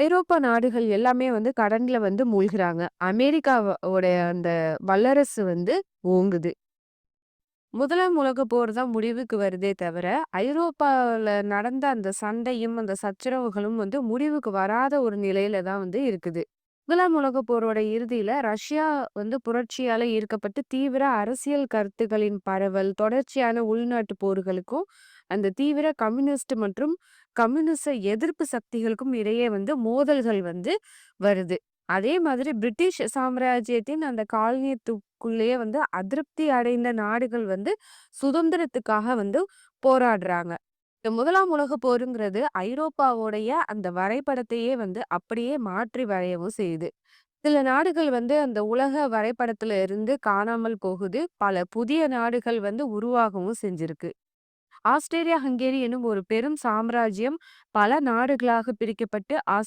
ஐரோப்பா நாடுகள் எல்லாமே வந்து கடன்ல வந்து மூழ்குறாங்க. அமெரிக்காவோடைய அந்த வல்லரசு வந்து ஓங்குது. முதலாம் உலகப் போர் தான் முடிவுக்கு வருதே தவிர, ஐரோப்பாவில் நடந்த அந்த சண்டையும், அந்த சச்சரவுகளும் வந்து முடிவுக்கு வராத ஒரு நிலையில தான் வந்து இருக்குது. முதலாம் உலக போரோட இறுதியில ரஷ்யா வந்து புரட்சியால ஈர்க்கப்பட்டு தீவிர அரசியல் கருத்துகளின் பரவல், தொடர்ச்சியான உள்நாட்டு போர்களுக்கும், அந்த தீவிர கம்யூனிஸ்ட் மற்றும் கம்யூனிச எதிர்ப்பு சக்திகளுக்கும் இடையே வந்து மோதல்கள் வந்து வருது. அதே மாதிரி பிரிட்டிஷ் சாம்ராஜ்யத்தின் அந்த காலனியத்துக்குள்ளேயே வந்து அதிருப்தி அடைந்த நாடுகள் வந்து சுதந்திரத்துக்காக வந்து போராடுறாங்க. இந்த முதலாம் உலகப் போருங்கிறது ஐரோப்பாவோடைய அந்த வரைபடத்தையே வந்து அப்படியே மாற்றி வரையவும் செய்யுது. சில நாடுகள் வந்து அந்த உலக வரைபடத்துல இருந்து காணாமல் போகுது. பல புதிய நாடுகள் வந்து உருவாகவும் செஞ்சிருக்கு. ஆஸ்திரேலியா, ஹங்கேரி எனும் ஒரு பெரும் சாம்ராஜ்யம் பல நாடுகளாக பிரிக்கப்பட்டு ஆஸ்திரேலியா